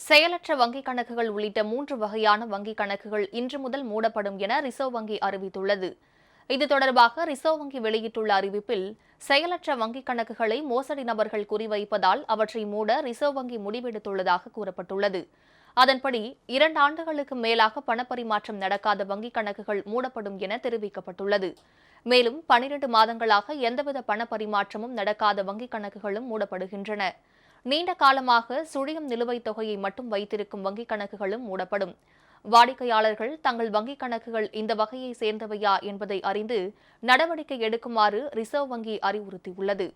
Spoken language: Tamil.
செயலற்ற வங்கிக் கணக்குகள் உள்ளிட்ட மூன்று வகையான வங்கிக் கணக்குகள் இன்று முதல் மூடப்படும் என ரிசர்வ் வங்கி அறிவித்துள்ளது. இது தொடர்பாக ரிசர்வ் வங்கி வெளியிட்டுள்ள அறிவிப்பில் செயலற்ற வங்கிக் கணக்குகளை மோசடி நபர்கள் குறிவைப்பதால் அவற்றை மூட ரிசர்வ் வங்கி முடிவெடுத்துள்ளதாக கூறப்பட்டுள்ளது. அதன்படி இரண்டு ஆண்டுகளுக்கு மேலாக பணப்பரிமாற்றம் நடக்காத வங்கிக் கணக்குகள் மூடப்படும் என தெரிவிக்கப்பட்டுள்ளது. மேலும் பனிரெண்டு மாதங்களாக எந்தவித பணப்பரிமாற்றமும் நடக்காத வங்கிக் கணக்குகளும் மூடப்படுகின்றன. நீண்ட காலமாக சுழியம் நிலுவைத் தொகையை மட்டும் வைத்திருக்கும் வங்கிக் கணக்குகளும் மூடப்படும். வாடிக்கையாளர்கள் தங்கள் வங்கிக் கணக்குகள் இந்த வகையை சேர்ந்தவையா என்பதை அறிந்து நடவடிக்கை எடுக்குமாறு ரிசர்வ் வங்கி அறிவுறுத்தியுள்ளது.